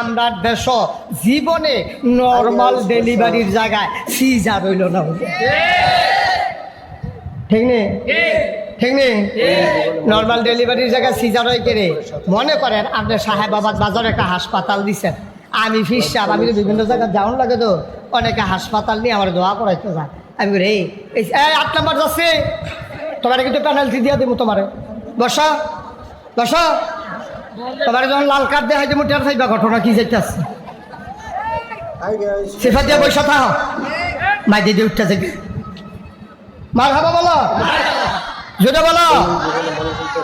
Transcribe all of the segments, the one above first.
আমরা দেশ জীবনে নর্মাল ডেলিভারির জায়গায় সিজার হইল না ঠিক। নেই ঠিক। নেই নর্মাল ডেলিভারির জায়গায় সিজার হয় কেড়ে মনে করেন আপনার সাহেবাবাদ বাজারে একটা হাসপাতাল দিচ্ছেন আমি ফিরসাব আমি তো বিভিন্ন জায়গায় যাওয়ান লাগে তো। অনেকে হাসপাতাল নিয়ে আমার দোয়া করাইতে যায়। আমি বলি এই আট নাম্বার যাচ্ছে। তোমার কিন্তু পেনাল্টি দিয়ে দেবো তোমার। বসা বসা। তোমার যখন লাল কার্ড দেওয়া হয় তুমি টের ঘটনা কি যাইতেছে? সেফা দিয়ে বৈশা থাক। মাই দিদি উঠতে থেকে মার হাবা বলো? যেটা বলো?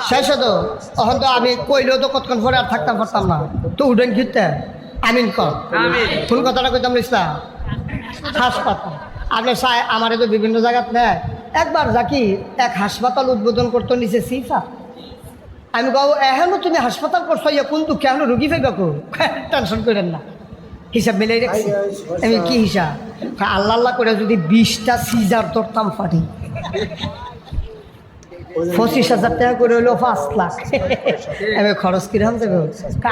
শেষ তো তখন তো আমি কইলেও তো কতক্ষণ পরে আর থাকতাম, পারতাম না। তো উডেন ঘিরতে আমিন কর। কোন কথাটা কইতাম ইসলাম হাসপাতাল। আপনি চাই আমারে তো বিভিন্ন জায়গাত নেয়। একবার যাকি এক হাসপাতাল উদ্বোধন করতে নিচে সিফা আমি কব এহেনও তুমি হাসপাতাল করছ ইয়া কোনটো কেন রুগী পাইবা কো? টেনশন করেন না। হিসাব মিলাই রাখছি। আমি কি হিসাব? আল্লাহ আল্লাহ করে যদি বিশটা সিজার ধরতাম ফাটি পঁচিশ হাজার টাকা করে হলো পাঁচ লাখ। আমি খরচ কীরকম দেবো?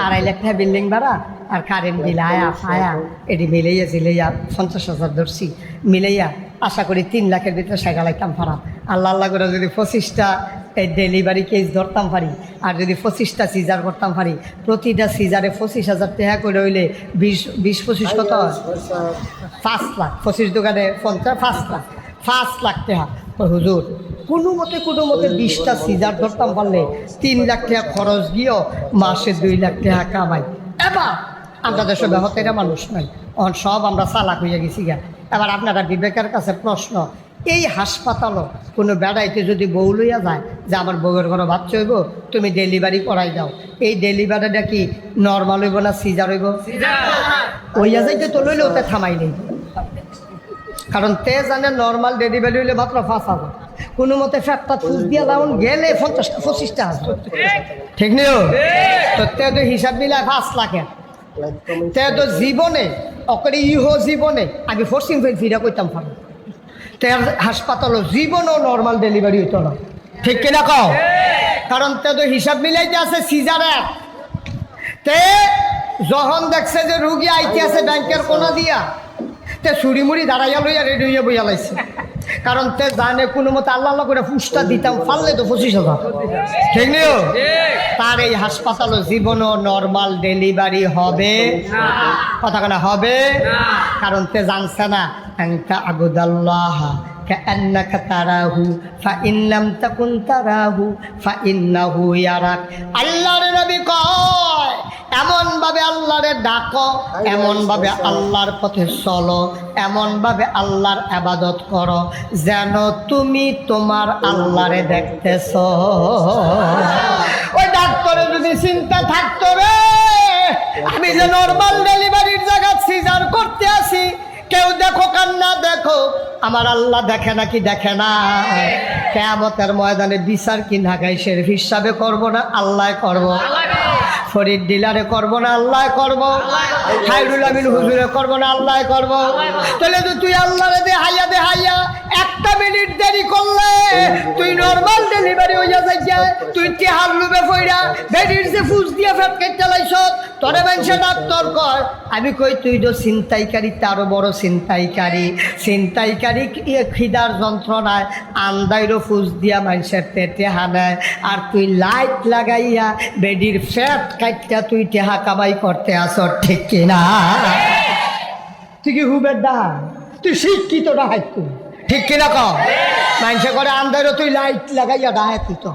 আড়াই লাখ টাকা বিল্ডিং ভাড়া আর কারেন্ট বিল আয়া ফায়া এটি মিলাইয়া জিলাইয়া পঞ্চাশ হাজার ধরছি। মিলাইয়া আশা করি তিন লাখের ভিতরে সেগালাইতাম পারা আল্লাহ আল্লাহ করে যদি পঁচিশটা ডেলিভারি কেস ধরতাম পারি আর যদি পঁচিশটা সিজার করতাম পারি প্রতিটা সিজারে পঁচিশ হাজার টাকা করে হইলে বিশ বিশ, পঁচিশ কত? পাঁচ লাখ। পঁচিশ দোকানে পঞ্চাশ, পাঁচ লাখ। পাঁচ লাখ টাকা। হুজুর, কোনো মতে কোনো মতে বিশটা সিজার ধরতাম পারলে তিন লাখ টাকা খরচ গিয়েও মাসে দুই লাখ টাকা কামাই। এবার আমরা দেশে ব্যবহারীরা মানুষ নয় সব আমরা চালাক হয়ে গেছি গা। এবার আপনারা বিবেকের কাছে প্রশ্ন এই হাসপাতালও কোনো বেড়াইতে যদি বউ লইয়া যায় যে আমার বউয়ের ঘরে বাচ্চা হইব তুমি ডেলিভারি করাই দাও। এই ডেলিভারিটা কি নর্মাল হইব না সিজার হইব? ওইয়া যাইতে তো লইলেও তে থামাই নেই। কারণ তে জানে নর্মাল ডেলিভারি হইলে মাত্র পাঁচ হাজার। কোনো মতে ফ্যাটটা ফুস দিয়ে লাউন গেলে পঞ্চাশটা পঁচিশটা হাজার। ঠিক নিও তো তে তো হিসাব মিলায় পাঁচ লাখের। তে তো জীবনে অকরে ইহ জীবনে আগে ফোর্সিং ফেল ফিরা করতাম পারো তার হাসপাতাল জীবনও নর্মাল ডেলিভারি হইত না। ঠিক কিনা কও? কারণ তে তো হিসাব মিলাইতে আছে সিজারের তে যখন দেখছে যে রুগী আইতে আছে ব্যাংকের কোনা দিয়া, তে চুরি মুড়ি দাঁড়াইয়া লইয়া রেডি হইয়া বইয়া লাইছে। কারণ তে জানে কোনো মতে আল্লাহ আল্লাহ করে ফুসটা দিতাম পারলে তো পঁচিশ হাজার ঠিক নিও তার এই হাসপাতালও জীবনও নর্মাল ডেলিভারি হবে কথা কেনা হবে কারণ তে জানছে না আংতা আবুদাল্লাহ كأنك تراه فإن لم تكن تراه فإنه يراك আল্লাহর নবী কয় এমন ভাবে আল্লাহরে ডাকো এমন ভাবে আল্লাহর পথে চলো এমন ভাবে আল্লাহর আবাদত করো যেন তুমি তোমার আল্লাহরে দেখতেছ। ওই ডাক্তারে যদি চিন্তা থাকতো রে আমি যে নর্মাল ডেলিভারির জায়গা সিজার করতে আসি কেউ দেখো কান্না দেখো আমার আল্লাহ দেখে নাকি দেখে না। কেয়ামতের ময়দানে বিচার কি ঢাকায় শেরিফ হিসাবে করব না আল্লাহ করব। ফরিদ ডিলারে করব না, আল্লাহ করব। খাইরুল আমিন হুজুরে করব না, আল্লাহ করব। তাহলে তো তুই আল্লাহ দে, হাইয়া দে, হাইয়া। একটা মিনিট দেরি করলে তুই নর্মাল ডেলিভারি হইয়া যাইয়া তুই টিহার লুবে ফইরা বেডির যে ফুস দিয়া ফেট কেটে লাইছ, তোরে মানুষে ডাক্তার কয়। আমি কই, তুই তো ছিনতাইকারী তারও বড় ছিনতাইকারী। ছিনতাইকারী খিদার যন্ত্রণায় আন্দাইরও ফুস দিয়া মানুষের পেটে হানায় আর তুই লাইট লাগাইয়া বেডির ফ্যাট কাটটা তুই টেহা কামাই করতে আস ঠিক কিনা? তুই কি হুবের দা তুই শিক্ষিত ডাহাই তুই ঠিক কিনা কম মানুষে করে আন্দাইরও তুই লাইট লাগাইয়া ডাহে তুই তো।